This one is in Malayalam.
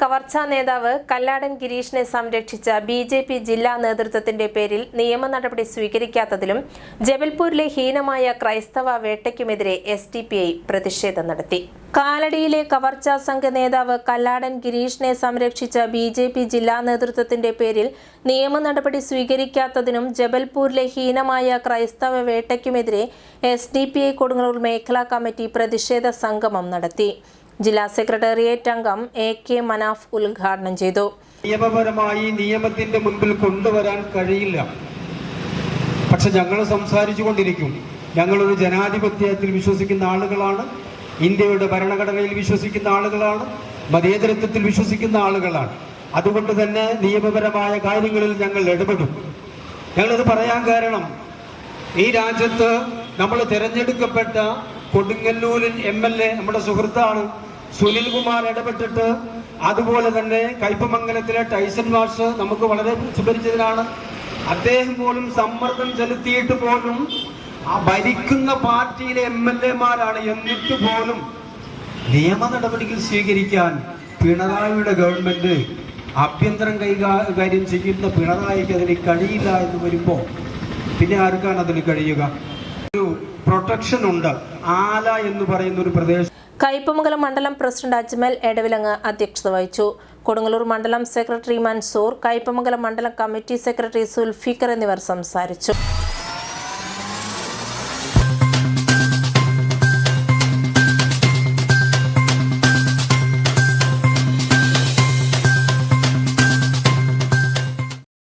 കവർച്ചാ നേതാവ് കല്ലാടൻ ഗിരീഷിനെ സംരക്ഷിച്ച ബി ജെ പി ജില്ലാ നേതൃത്വത്തിന്റെ പേരിൽ നിയമ നടപടി സ്വീകരിക്കാത്തതിലും ജബൽപൂരിലെ ഹീനമായ ക്രൈസ്തവ വേട്ടയ്ക്കുമെതിരെ എസ് ഡി പി ഐ പ്രതിഷേധം നടത്തി. കാലടിയിലെ കവർച്ചാ സംഘ നേതാവ് കല്ലാടൻ ഗിരീഷിനെ സംരക്ഷിച്ച ബി ജെ പി ജില്ലാ നേതൃത്വത്തിന്റെ പേരിൽ നിയമ നടപടി സ്വീകരിക്കാത്തതിനും ജബൽപൂരിലെ ഹീനമായ ക്രൈസ്തവ വേട്ടയ്ക്കുമെതിരെ S D P I Kodungallur മേഖലാ കമ്മിറ്റി പ്രതിഷേധ സംഗമം നടത്തി. ജില്ലാ സെക്രട്ടേറിയറ്റ് അംഗം എ കെ മനാഫ് ഉദ്ഘാടനം ചെയ്തു. നിയമപരമായി നിയമത്തിന്റെ മുൻപിൽ കൊണ്ടുവരാൻ കഴിയില്ല. പക്ഷെ ഞങ്ങൾ സംസാരിച്ചു കൊണ്ടിരിക്കും ഞങ്ങളൊരു ജനാധിപത്യത്തിൽ വിശ്വസിക്കുന്ന ആളുകളാണ്. ഇന്ത്യയുടെ ഭരണഘടനയിൽ വിശ്വസിക്കുന്ന ആളുകളാണ്. മതേതരത്വത്തിൽ വിശ്വസിക്കുന്ന ആളുകളാണ്. അതുകൊണ്ട് തന്നെ നിയമപരമായ കാര്യങ്ങളിൽ ഞങ്ങൾ ഇടപെടും. ഞങ്ങളത് പറയാൻ കാരണം ഈ രാജ്യത്ത് നമ്മൾ തിരഞ്ഞെടുക്കപ്പെട്ട കൊടുങ്ങല്ലൂരിൽ എം എൽ എ നമ്മുടെ സുഹൃത്താണ് സുനിൽ കുമാർ ഇടപെട്ടിട്ട് അതുപോലെ തന്നെ കയ്പമംഗലത്തിലെ ടൈസൺ വാഷ് നമുക്ക് വളരെ സുപരിചിതനാണ്. അദ്ദേഹം പോലും സമ്മർദ്ദം ചെലുത്തിയിട്ട് പോലും ആ ഭരിക്കുന്ന പാർട്ടിയിലെ എം എൽ എമാരാണ് എന്നിട്ട് പോലും നിയമ നടപടികൾ സ്വീകരിക്കാൻ പിണറായിയുടെ ഗവൺമെന്റ് ആഭ്യന്തരം കൈകാര്യം ചെയ്യുന്ന പിണറായിക്ക് അതിന് കഴിയില്ല എന്ന് വരുമ്പോൾ പിന്നെ ആർക്കാണ് അതിന് കഴിയുക? ഒരു പ്രൊട്ടക്ഷൻ ഉണ്ട്. ആല എന്ന് പറയുന്ന ഒരു പ്രദേശം കയ്പമംഗലം മണ്ഡലം പ്രസിഡന്റ് അജ്മൽ എടവിലങ്ങ് അധ്യക്ഷത വഹിച്ചു. കൊടുങ്ങല്ലൂർ മണ്ഡലം സെക്രട്ടറി മൻസൂർ കയ്പമംഗലം മണ്ഡലം കമ്മിറ്റി സെക്രട്ടറി സുൽഫിക്കർ എന്നിവർ സംസാരിച്ചു.